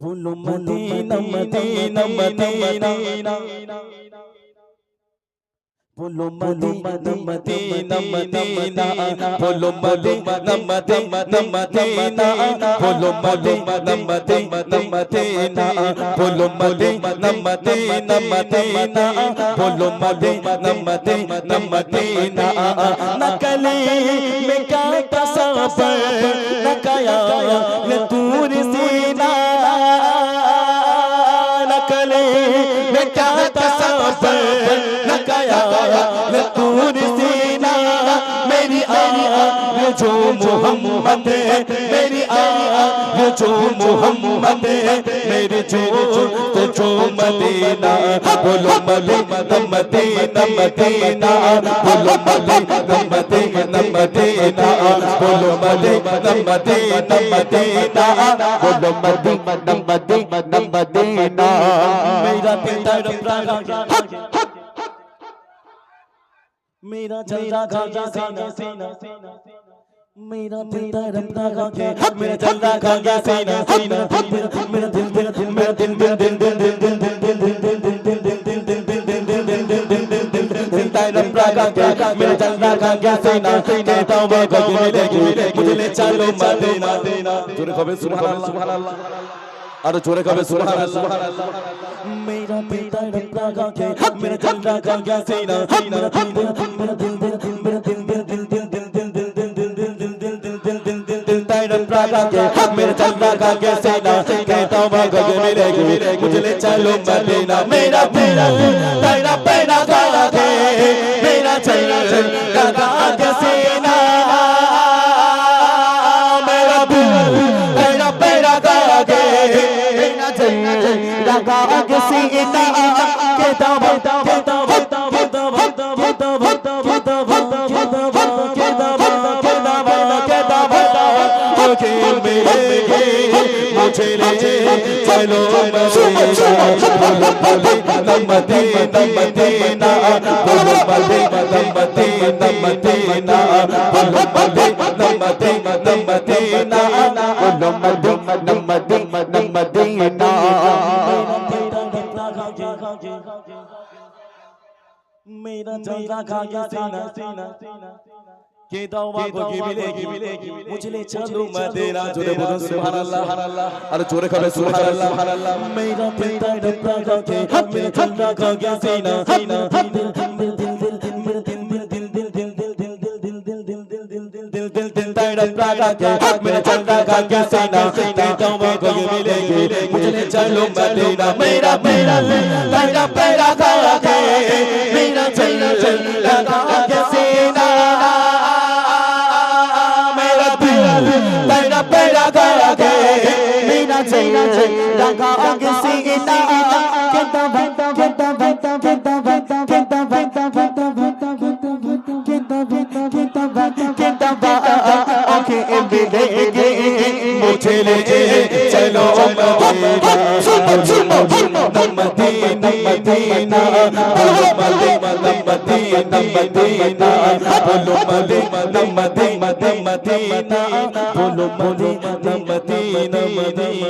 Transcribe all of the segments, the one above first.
বলো Medina Medina Medina বলো Medina Medina Medina বলো মদিনা মদিনা মদিনা বলো মদিনা মদিনা মদিনা বলো মদিনা মদিনা মদিনা বলো মদিনা মদিনা মদিনা নকলে মে मोहम्मद है मेरी आ ये जो मोहम्मद है मेरी जो तो जो मदीना बोलो मदीना मदीना मदीना बोलो मदीना मदीना मदीना बोलो मदीना मदीना मदीना बोलो मदीना मदीना मदीना मेरा दिल तड़प रहा है मेरा चलता खा गया सीना मेरा दिल तड़प रहा है मेरा चलता खा गया सीना सीना मेरा दिल मेरा दिल मेरा दिल दिल दिल दिल दिल दिल दिल दिल दिल दिल दिल दिल दिल दिल दिल दिल दिल दिल दिल दिल दिल दिल दिल तड़प रहा है मेरा चलता खा गया सीना कहता हूँ मैं कभी मिलेगी मुझे ले चलो मदीना जोरे कबे सुभान अल्लाह सुभान अल्लाह अरे जोरे कबे सुभान अल्लाह मेरा दिल तड़प रहा है मेरा चलता खा गया सीना मेरा दिल मेरा दिल तैरन प्रागा के हम मेरे चंदा का कैसे ना कहता हूँ भागो के मिलेगी मुझे ले चलो मदीना मेरा मेरा तेरा पैरा गाला के मेरा चैना गागा के सीना मेरा तेरा पैरा गाला के मेरा चैना गागा के सीना مدینہ مدینہ بولو مدینہ مدینہ مدینہ بولو مدینہ مدینہ مدینہ بولو مدینہ مدینہ مدینہ میرا چلا کھا گیا سینہ سینہ কে দাওবা গোগি মিলেগি মিলেগি মুঝলে চাঁদু মদিনা জোরে বলুন সুবহানাল্লাহ সুবহানাল্লাহ আর জোরে কবে সুবহানাল্লাহ সুবহানাল্লাহ মেরা দিল তড়পা গাকে হাতে ঠান্ডা গাগে জিনা জিনা হাতে দিল দিল দিল দিল দিল দিল के हक में चंदा का क्या सीना तेजों में कोई मिलेगी मुझे चलो मदीना मेरा मेरा तेरा पैरा खा के मेरा चैना चल लगा के सीना गया है मेरा दिल लगा आगे सीना कहता कहता कहता कहता कहता कहता कहता कहता कहता कहता कहता कहता कहता कहता आंखें मिलेंगे मुझे ले चलो मदीना मदीना बोलो मदीना मदीना मदीना बोलो मदीना मदीना मदीना बोलो मदीना मदीना मदीना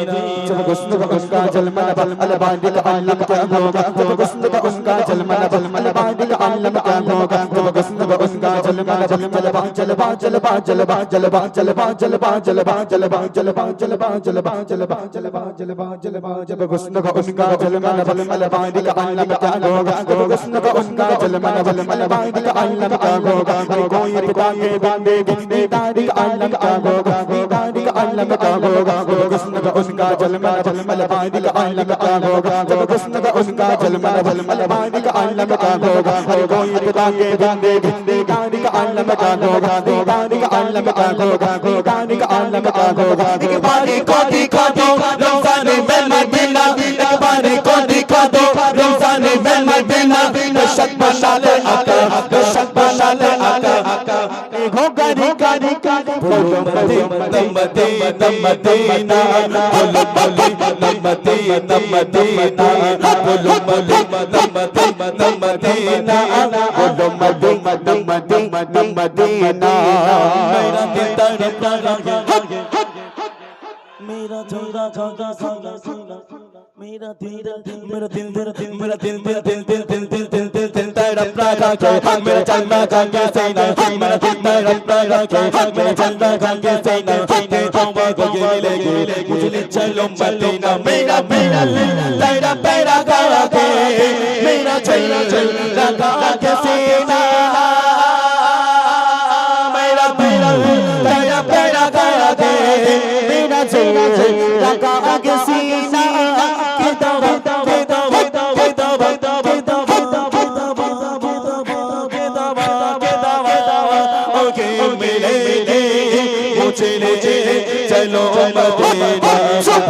जब गुस्न गंगा जल علم على بعدك علم كان ہوگا جب غصن کا ان کا جلم نب على بعدك علم كان ہوگا جب غصن کا ان کا جلم نب جلبا جلبا جلبا جلبا جلبا جلبا جلبا جلبا جلبا جلبا جلبا جلبا جلبا جلبا جلبا جلبا جب غصن کا ان کا جلم نب على بعدك علم كان ہوگا جب غصن کا ان کا جلم نب على بعدك علم كان ہوگا کوئی پتا کے باندے گنی تاریخ علم كان ہوگا تاریخ علم كان ہوگا غصن کا ان کا جلم نب على بعدك علم अलग का होगा जब हुस्न का उनका जलवा अलमानी का अलग का होगा हर कोई तांगे बंदे दीदानी का अलग का होगा दीदानी का अलग का होगा दीदानी का अलग का होगा दीवानी को दिखा दो रमजान में मदीना दीवानी को दिखा दो रमजान में मदीना बेशक मशाले आका बेशक मशाले आका ঘোগারি কারি কারি বলো মদিনা মদিনা বলো মদিনা মদিনা বলো মদিনা মদিনা মেরা দিল তাড়ে তাড়ে मेरा झोरा झोरा झोरा मेरा धीरा मेरा दिल मेरा दिल मेरा मैं अपना रखे हक मेरा चलना खाके सेना हक मेरा हक मैं अपना रखे हक मेरा चलना खाके सेना हक के होंगे कोई मिलेगी मुझे चलो मदीना मेरा मेरा तेरा पैरा गा के मेरा चलना चलना खाके सेना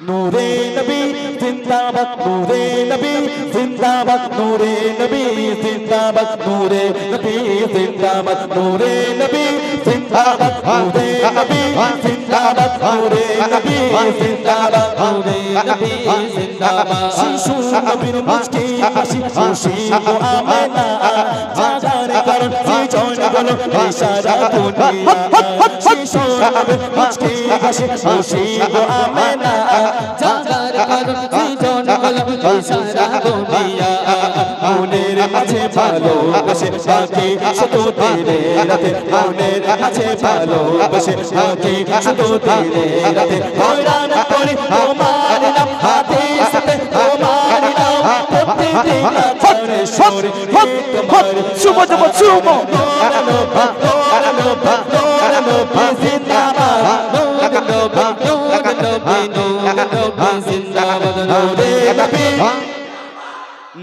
নূরে নবী, জিন্দাবাদ, নূরে নবী, জিন্দাবাদ, নূরে নবী, জিন্দাবাদ, নূরে নবী, জিন্দাবাদ, নূরে নবী, জিন্দাবাদ, নূরে নবী, জিন্দাবাদ, নূরে নবী, জিন্দাবাদ, নূরে নবী, জিন্দাবাদ। শিশু নবীর মুষ্টি, হাসি, খুশি, ও আমানা বলো ইশারা দুনিয়া শিশু নবীর মুচকি হাসি খুশি ও আমেনা জাগার কারণ সৃজন বলো ইশারা দুনিয়া মনের ভালোবাসে বাকি শুধু তেরে রাতে মনের কাছে ভালোবাসে বাকি শুধু তেরে রাতে হয়রান করি তোমার নাম হাতে চুমো চুমো চুমো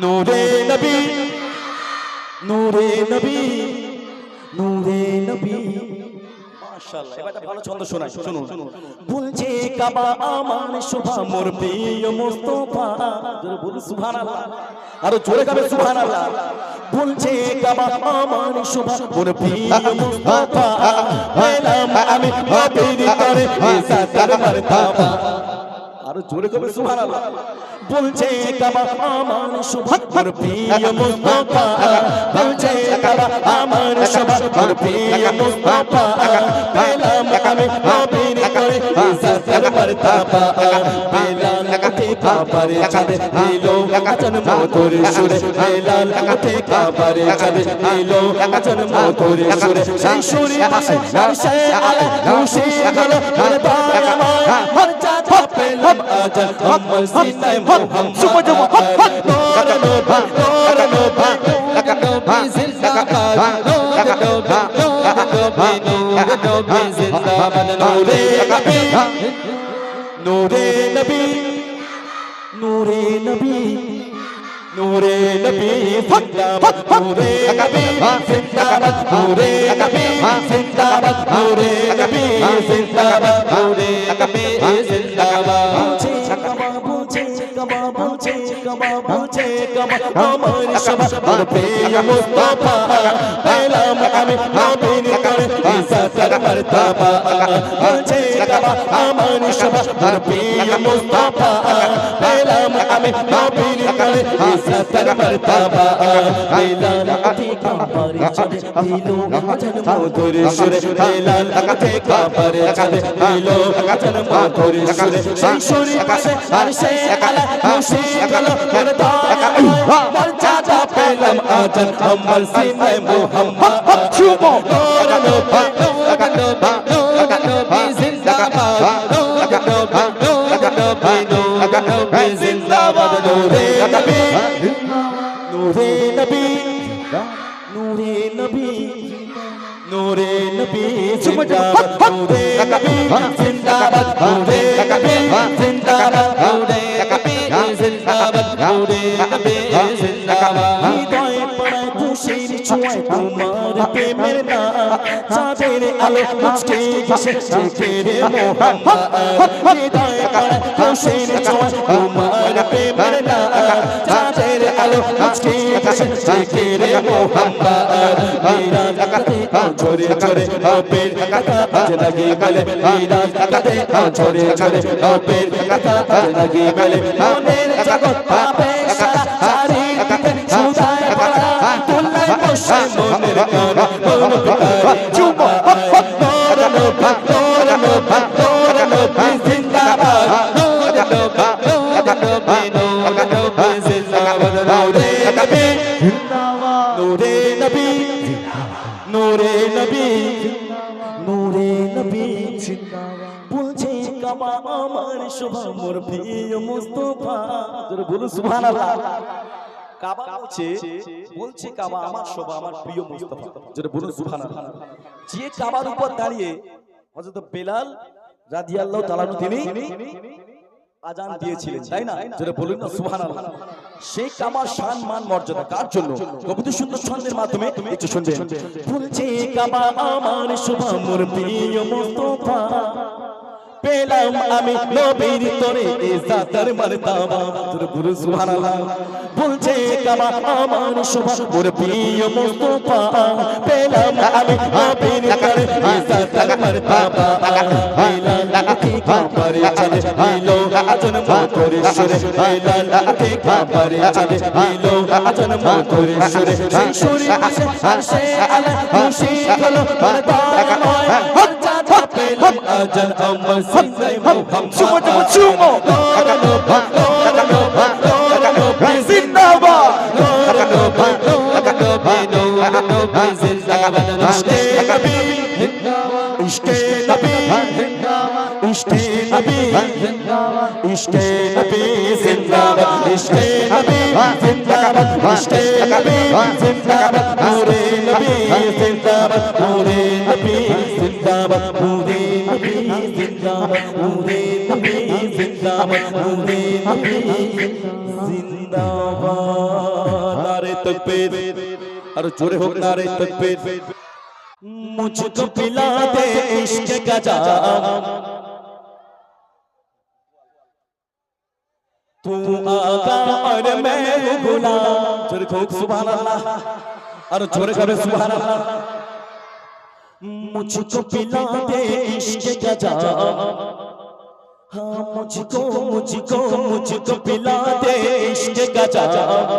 নূরে নবী নূরে নবী নূরে নবী মাশাআল্লাহ। এবার ভালো ছন্দ শোনাই শুনুন। বলছে কাবা আমার শোভা মোর প্রিয় মুস্তাফা। জোরে বল সুবহানাল্লাহ। আরও জোরে গাবে সুবহানাল্লাহ। বলছে কাবা আমার শোভা মোর প্রিয় মুস্তাফা। আমি নবীর করে ইসাতার মারতাবা। আরও জোরে কবে সুবহানাল্লাহ বলছে কাবা আমার শোভা প্রিয় মুস্তাফা বলছে কাবা আমার শোভা প্রিয় মুস্তাফা পেলাম আমি নবীর করে ইজ্জতের মর্তবা বেলাল উঠে কাবারে চাঁদে দিলো আচন মধুর সুরে বেলাল উঠে কাবারে চাঁদে দিলো আচন মধুর সুরে সেই সুরে পাশে নরসে আলা খুশি হলো মন দয়াময় মন হপ আজা হপ সিনাই হপ নবী নবী নূরে নবী জিন্দাবাদ, নূরে নবী জিন্দাবাদ, নূরে নবী জিন্দাবাদ, নূরে নবী জিন্দাবাদ, নূরে নবী জিন্দাবাদ। কবা বুঝে কবা আমার সবার প্রিয় মুস্তাফা। পেলাম আমি নবীর করে ইজ্জতের মর্তবা। বুঝে কবা আমার সবার প্রিয় মুস্তাফা। পেলাম আমি নবীর করে ইজ্জতের মর্তবা। বেলাল উঠে কাবারে চলে দিলো আচল মধুর সুরে বেলাল উঠে কাবারে চলে দিলো আচল মধুর সুরে। সেই সুরে পাশে আর সে আলা খুশি গেল মর্যাদা পেলাম আজান আমার সিনাই মোহাম্মদ শুভ কাকানো ভা কাকানো ভা কাকানো ভা জিন্দাবাদ কাকানো ভা কাকানো ভা কাকানো ভা জিন্দাবাদ নূরে নবী নূরে নবী নূরে নবী নূরে নবী জিন্দাবাদ তেরে আলো মুচকে ঘেসে তেরে মোহন। হৃদয় কার হোসেন তোমার প্রেমের নাগা তেরে আলো মুচকে ঘেসে তেরে মোহন। মেরা লাগাতে ঝরে ঝরে পের কাটা আজ লাগে গলে মেরা লাগাতে ঝরে ঝরে পের কাটা আজ লাগে গলে মনের বলুন বলুন তিনি আজান দিয়েছিলেন, তাই যেটা বলুন সেই কাবার শান মান, মর্যাদা কার জন্য? কবিতা সুন্দর ছন্দের মাধ্যমে একটু শুনবেন। বলছে কাবা আমার শোভা মোর প্রিয় মুস্তফা। পেলাম আমি নবীর তরে ইজ্জতের মারতাবা। তোর গুরু সুবহানাল্লাহ। বলছে, কাবা আমার শোভা মোর প্রিয় মুস্তফা। পেলাম আমি নবীর তরে ইজ্জতের মারতাবা। পেলাম কি চলে হিলো আজন সুরে পেলাম কি চলে হিলো আজন সুরে সুরে আসে আসে খুশি হলো হজ্জা পেলাম আজন আমার সিনাই মুহাম্মদ চুমো চুমো চুমো জিন্দাবাদ ইশকে নবী ইশকে নবী ইশকে নবী জিন্দাবাদ ইশকে নবী জিন্দাবাদ ইশকে নবী জিন্দাবাদ নূরে নবী জিন্দাবাদ নূরে নবী জিন্দাবাদ নূরে नबी जिंदाबाद नारे हो नारे मुझको पिला दे इश्क का जाम तू आका और मैं गुलाम जोरे कहो सुभान अल्लाह और जोरे करे सुभान अल्लाह मुझको पिला दे इश्क का जाम हाँ मुझको मुझको मुझको पिला दे इश्क का जाम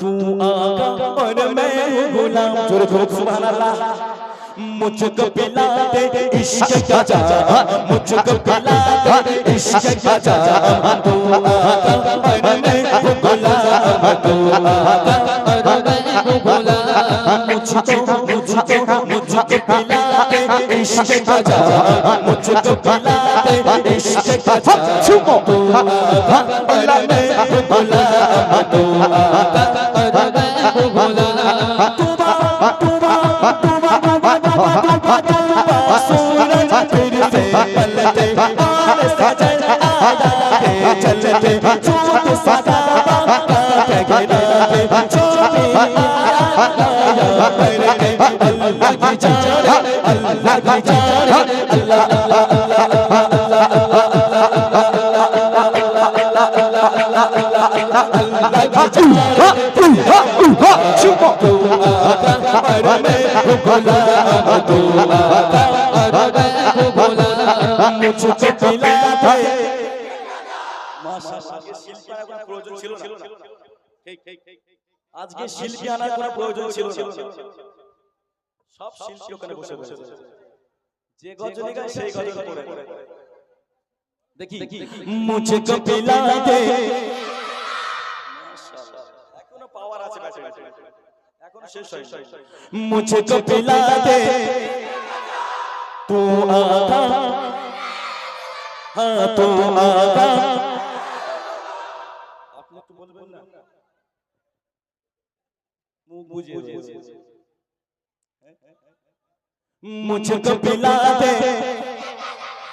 तू आका और मैं हूँ गुलाम। जोरे खोक सुभान अल्लाह। मुझको पिला दे इश्क जाम मुझको पिला दे इश्क जाम तू आका और मैं हूँ गुलाम। तू आका और मैं हूँ गुलाम। মুছতো মুছতো মুছতো পিলাতে ইশকে বাজা মুছতো পিলাতে ইশকে বাজা ছুমো আল্লাহ মে আল্লাহ তো বেচারা আল্লাহ বেচারা আল্লাহ আল্লাহ আল্লাহ মুছুকে পিলাতে মাশাআল্লাহ শিল্পী আনার কোনো প্রয়োজন ছিল না। ঠিক ছিল সব শিল্পী ওখানে বসে বসে যে গজনী গায় সেই গজল পড়ে দেখি। মুঝে কো পিলা দে এখনও পাওয়ার আছে বেঁচে বেঁচে এখনও শেষ হয় মুঝে কো পিলা দে তু আধা হ্যাঁ তু আধা আপনি তো বলবেন না? মুখ বুঝে বুঝে मुझको पिला दे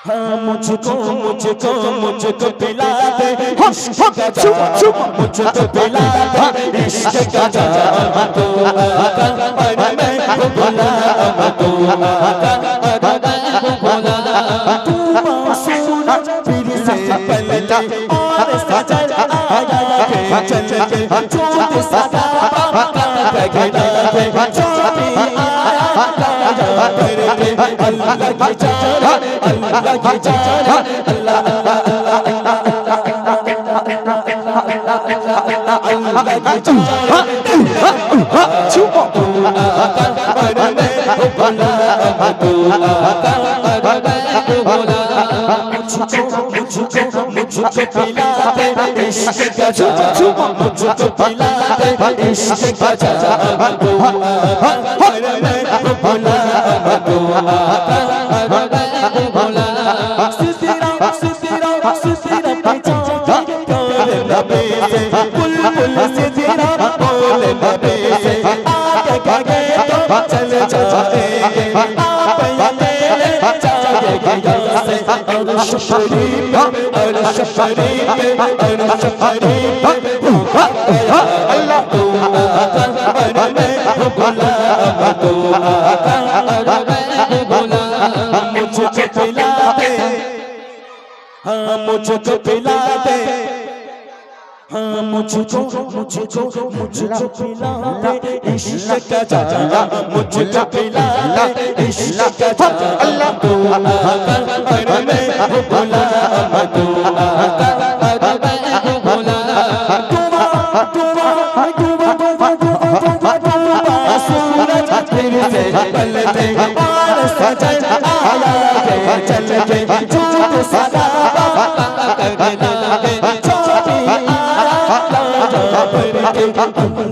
हाँ मुझको मुझको मुझको पिला दे इश्क का जाम मुझको पिला दे इश्क का जाम तू आका और मैं हूँ गुलाम तू आका और मैं हूँ गुलाम तू मासूम फिर से पलटा और सजन आया के चल के चोट सदा का घड़ा के छोटी आया काया شفريب أنا شفريب أنا شفريب हाँ मुझको पिला दे हाँ मुझको मुझको मुझको पिला दे इश्क का जाम मुझको पिला दे इश्क का जाम अल्लाह अरे मैं गुलाम दुआ सूरज फिर से बलते और सजन आया है चल के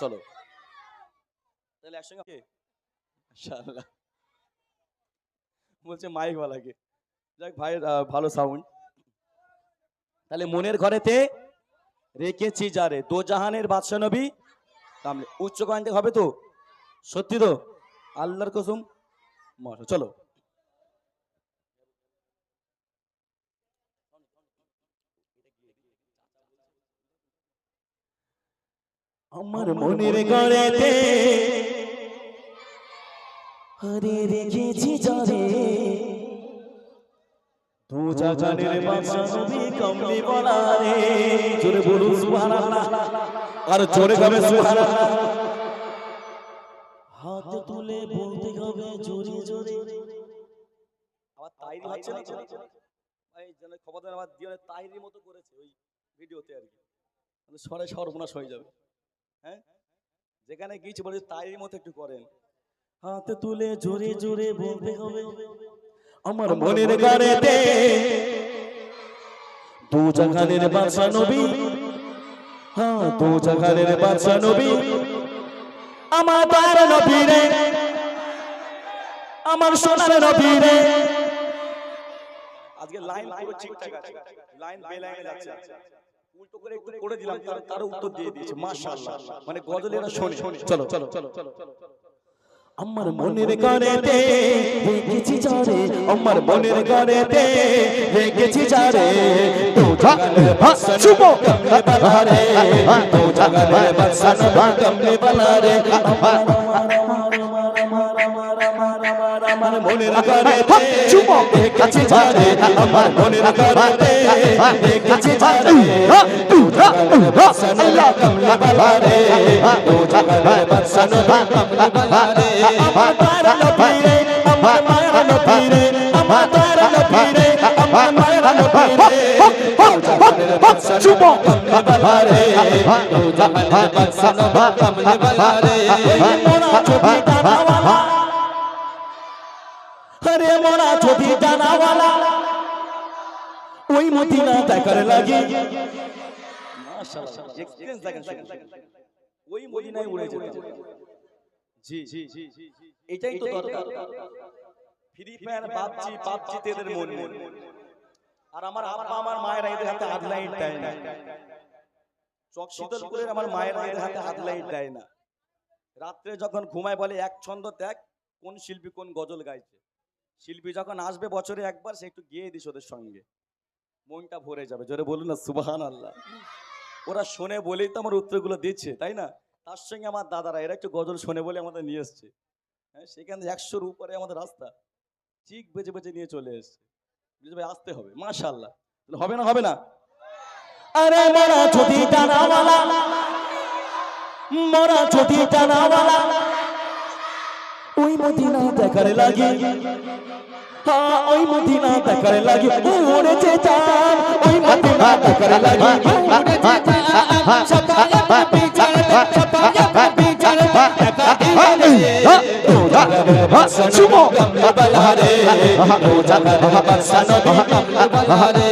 চলো। তাহলে একসঙ্গে ইনশাআল্লাহ। বলছে মাইক ওয়ালাকে যাক আহ, ভালো সাউন্ড তাহলে মনের ঘরেতে রেখেছি যারে। দো জাহানের বাদশা নবী উচ্চ কণ্ঠে হবে তো? সত্যি তো? আল্লাহর কসম? চলো। আমার মনের ঘরেতে হরে রেখেছি যারে দু জাগানের বাদশা নবী কমলি বলা রে। জোরে বলুন সুবহানাল্লাহ। আর জোরে গাবে সুবহানাল্লাহ। হাত তুলে বলতে হবে জোরে জোরে আবার তাইরি হচ্ছে না ভাই যেন খবর দেন আবার দিয়ে তাইরি মতো করেছে ওই ভিডিওতে আর কি। তাহলে সরে সর্বনাশ হয়ে যাবে। হ্যাঁ? যেখানে গিয়েছি বলে তাইরি মতো একটু করেন। হাত তুলে জোরে জোরে বলতে হবে। আমার মনের গানেতে দু। জাগানের বাদশা নবী। হ্যাঁ দু জাগানের বাদশা নবী। আমার তার নবী রে। আমার সোনার নবী রে। আজকে লাইন পুরো ঠিকঠাক আছে। লাইন বে লাইনে যাচ্ছে। উল্টো করে একটু করে দিলাম তার তার উত্তর দিয়ে দিয়েছে মাশাআল্লাহ। মানে গজলেরা শোনে। চলো চলো চলো চলো আমার মনের গানেতে রেখেছি যারে আমার মনের গানেতে রেখেছি যারে তো বাদশা চুপ! কমলে বালারে তো জাগানের বাদশা কমলে বালারে আমার মনের গানেতে চুপ! রেখেছি যারে আমার মনের গানেতে রেখেছি যারে তো জাগানের বাদশা কমলে বালারে তো জাগানের বাদশা কমলে বালারে আমার তার নবীরে আমার মায়ের নবীরে আমার তার নবীরে আমার মায়ের নবীরে চুপ! কমলে বালারে তো জাগানের বাদশা কমলে বালারে মোরা ছবি দানাওয়ালা আরে মোরা ছবি দানাওয়ালা ওই মদিনা দেখার লাগে। মাশাআল্লাহ এক্সপেরিয়েন্স দেখেন শুধু। ওই মদিনায় উড়ে যেতে। জি জি জি এটাই তো দরকার। ফ্রি ফায়ার পাবজি পাবজিতে এদের মন মন আর আমার আব্বা আমার মায়েরা এদের হাতে আধ লাইন টাইম চক শীতলপুরের আমার মায়ের হাতে হাতে হাত লাইট দেয় না। রাত্রে যখন ঘুমায় বলে এক ছন্দ ত্যাগ কোন শিল্পী কোন গজল গাইছে? শিল্পী যখন আসবে বছরে একবার, সে একটু গিয়ে দিস ওদের সঙ্গে। মনটা ভরে যাবে। জোরে বলুন না সুবাহান আল্লাহ ওরা শোনে বলেই তো আমার উত্তরগুলো দিচ্ছে, তাই না? তার সঙ্গে আমার দাদারা, এরা একটু গজল শোনে বলে আমাদের নিয়ে এসছে। হ্যাঁ সেখান একশোর উপরে আমাদের রাস্তা। চিক বেজে বেজে নিয়ে চলে এসছে। ভাই, আসতে হবে। মাশাল্লাহ হবে না হবে না। আরে, মরা ছুটি টানাওয়ালা। মরা ওই মদিনা দেখার লাগে হ্যাঁ ওই মদিনা দেখার লাগে উড়েছে চাঁদ ওই মদিনা দেখার লাগে উড়েছে চাঁদ সকালে পাপি চড়বে সকালে পাপি চড়বে একা দিলে চুমো বলহারে ও জাগার বাদশাহ নবী বলহারে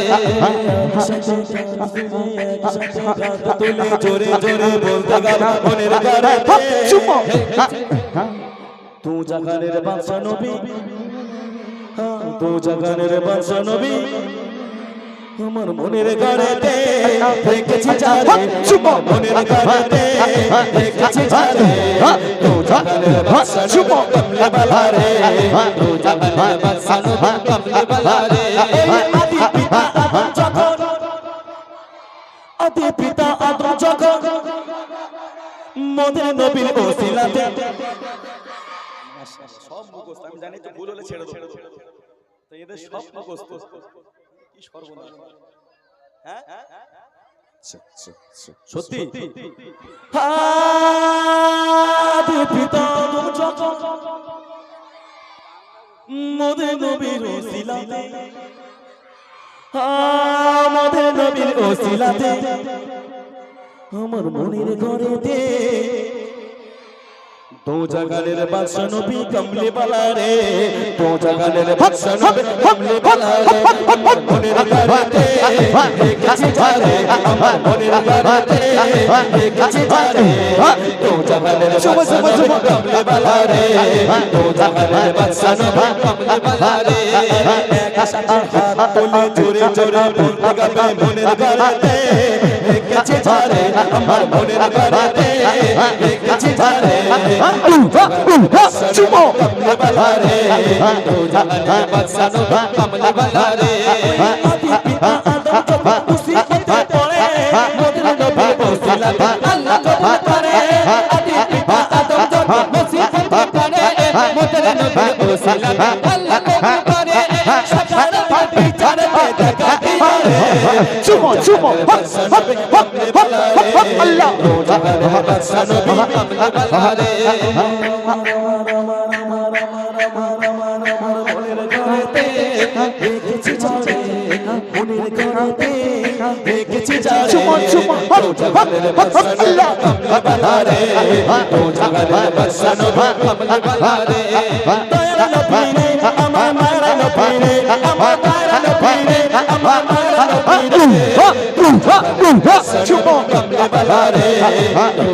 তুলে জোরে জোরে বলতে গেল মনের গারে চুমো তু জাগানের বাদশা নবী তু জাগানের বাদশা নবী আমার মনের গাড়েতে রেখেছি চারে চুমো মনের গাড়েতে রেখেছি চারে তু জাগানের বাদশা চুমো কমলে বালারে তু জাগানের বাদশা নবী কমলে বালারে আদি পিতা আদম যখন আদি পিতা আদম যখন মোদের নবীর ওসিলাতে মুখস্থ আমি জানি তো ভুল হলে ছেড়ে দেবো। তো এদের সব মুখস্থ কি সর্বনাশ। হ্যাঁ? সত্যি? আদি পিতা আদম যখন মোদের নবীর ওসিলাতে। আমাদের নবীর ওসিলাতে। আমার মনের ঘরেতে দো জাগানের বাদশা নবী কমলে বালা রে দো জাগানের বাদশা নবী কমলে বালা রে। মনের ঘরেতে রেখেছি যারে আমার মনের ঘরেতে রেখেছি যারে দো জাগানের বাদশা নবী কমলে বালা রে দো জাগানের বাদশা নবী কমলে বালা রে। একসাথে হাত তুলে জোরে জোরে বলতে গাবে মনের রেখেছি যারে আমার মনের ঘরেতে রেখেছি যারে চুমো। বালারে তো জাগানে বাদশানো কমলে বালারে আদি পিতা আদম যখন মুসিবতে পড়ে মোদের নবী বসিলাতে আল্লাহ কবুল করে। আদি পিতা আদম যখন মুসিবতে পড়ে মোদের নবী বসিলাতে আল্লাহ কবুল করে। সকাল বিচারে দেখা দিয়ে চুমো চুমো হপ হপ হপ আল্লাহ তো জাগানে বাদশানো কমলে বালারে চুমো চুমো হপ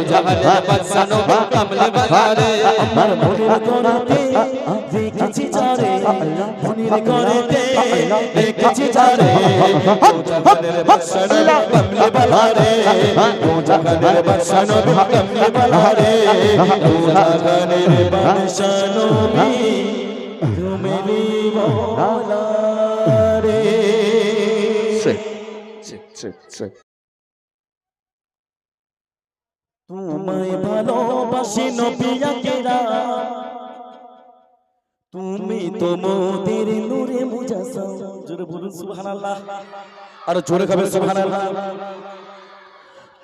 হপ হপ আল্লাহ চুমো আমার মনের করাতে রেখেছি চারে মনের করাতে রেখেছি চারে জাগানের বাদশানো কমলে বালারে ও জাগানের বাদশানো কমলে বালারে ও জাগানের বাদশানো তুমি রে তোমায় ভালোবাসি নবিয়াকেরা তুমি তো মোদের নূরে মুজাসা জোরে বলুন, সুবহানাল্লাহ। আর জোরে খাবে সুবহানাল্লাহ?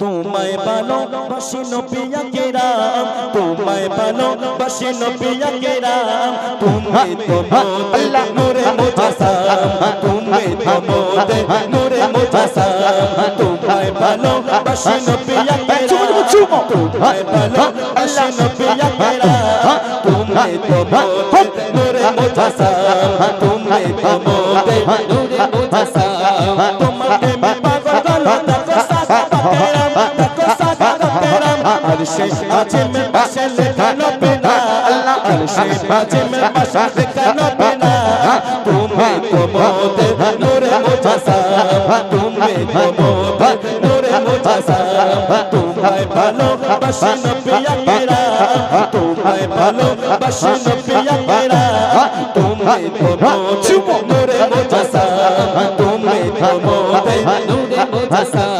তোমায় ভালোবাসি নবিয়া কেরাম তোমায় ভালোবাসি নবিয়া কেরাম তুমি তো মোদের নূরে মুজাসসাম তুমি তো মোদের নূরে মুজাসসাম তোমায় ভালোবাসি নবিয়া কেরাম চুমো তোমায় ভালোবাসি নবিয়া কেরাম তুমি তো মোদের নূরে মুজাসসাম তুমি তো মোদের নূরে মুজাসসাম আরশে আজিম পাশে লেখা নবিনা আল্লাহ আরশে আজিম পাশে লেখা নবিনা তুমি তো মোদের নূরে মুজাসসাম তুমি তো মোদের নূরে মুজাসসাম তোমায় ভালোবাসি নবী আকেরা। তোমায় ভালোবাসি নবী আকেরা। তুমি তো নূরে মুজাসা। তুমি তো মোদে নূরে মুজাসা। তোমার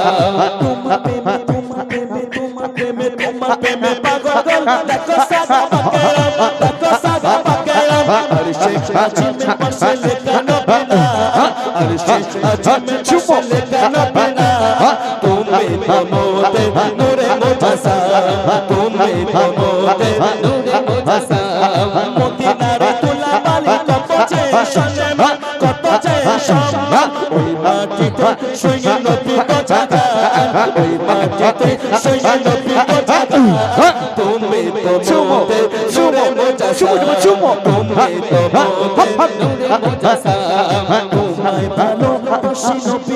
কত যে সম্মান ওই মাটিতে শুয়ে নবী জাগা ওই মাটিতে শুয়ে নবী জাগা তুমি তো তুমি তো মোদে নূরে মুজাসা তোমায় ভালোবাসি নবী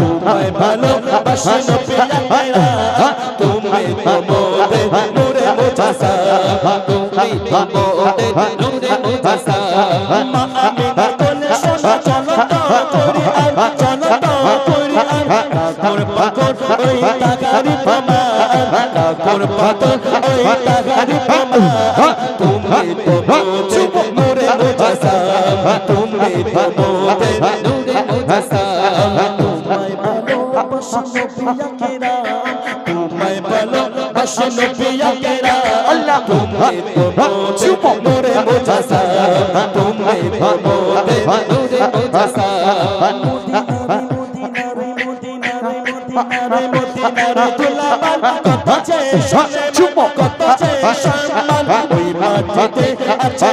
তোমায় ভালোবাসি নবী তুমি তো নূরে মুজাসা তুমি তো নূরে মুজাসা মা আমিনার কোলে শোনা চলো করি আর চলো করি আর কাকর পাকর ওই তাগারি পামা কাকর পাকর ওই তাগারি পামা তুমি তো তুমি তো মোদে নূরে মুজাসা তোমায় ভালোবাসি নবী আকেরা তোমায় ভালোবাসি নবী আকেরা আল্লাহ তুমি তো মোদে নূরে মুজাসা তুমি তো মোদে নূরে মুজাসা মদিনারে মদিনারে মদিনারে মদিনারে মদিনারে দুলাবাল কত যে সম্মান কত যে সম্মান ওই মাটিতে আছে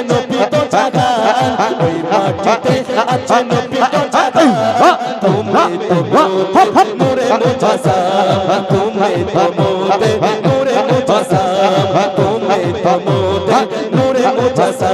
আছে নবী জাগান তুমি তো নূরে মুজাসা তুমি তো মোদে নূরে মুজাসা তুমি তো মোদে নূরে মুজাসা